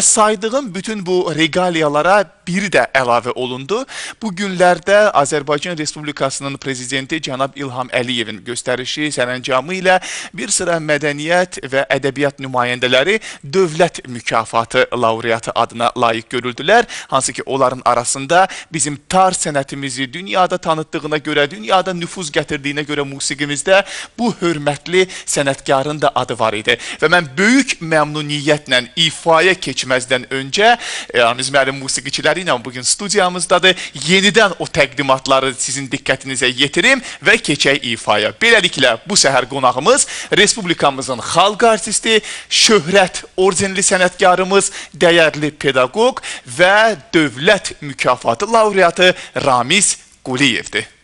Saydığım bütün bu regaliyalara biri də əlavə olundu. Bu günlərdə Azərbaycan Respublikasının prezidenti cənab İlham Əliyevin göstərişi sərəncamı ilə bir sıra mədəniyyət və ədəbiyyat nümayəndələri dövlət mükafatı laureatı adına layiq görüldülər. Hansı ki, onların arasında bizim tar sənətimizi dünyada tanıtdığına görə, dünyada nüfuz gətirdiyinə görə musiqimizdə bu hörmətli sənətkarın da adı var idi. Və mən böyük məmnuniyyətlə ifaya keçməzdən öncə e, Ramiz müəllim musiqiçiləri ilə bugün studiyamızdadır. Yenidən o təqdimatları sizin diqqətinizə yetirim və keçək ifaya. Beləliklə bu səhər qonağımız Respublikamızın xalq artisti, şöhrət ordenli sənətkarımız, dəyərli pedaqoq və dövlət mükafatı laureatı Ramiz Quliyevdir.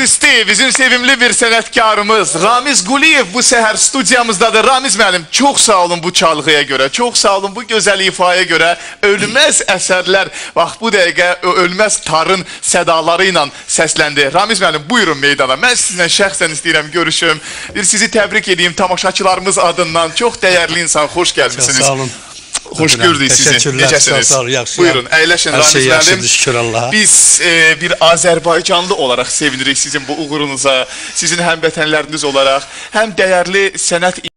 Artisti, bizim sevimli bir sənətkarımız Ramiz Quliyev bu səhər studiyamızdadır. Ramiz müəllim, çox sağ olun bu çalğıya görə, çox sağ olun bu gözəl ifaya görə. Ölməz əsərlər bax bu dəqiqə ölməz tarın sədaları ilə səsləndi. Ramiz müəllim, buyurun meydana. Mən sizinlə şəxsən istəyirəm görüşüm. Bir sizi təbrik edeyim tamaşaçılarımız adından. Çox dəyərli insan, xoş gəlmisiniz. Çox sağ olun. hoş gördük sizi. Necesiniz? Sağ ol, yaxşı, Buyurun, eyleşin. Her şey yaxşıdır, şükür Allah'a. Biz e, bir Azerbaycanlı olarak sevinirik sizin bu uğurunuza, sizin hem vətənləriniz olarak, hem değerli sənət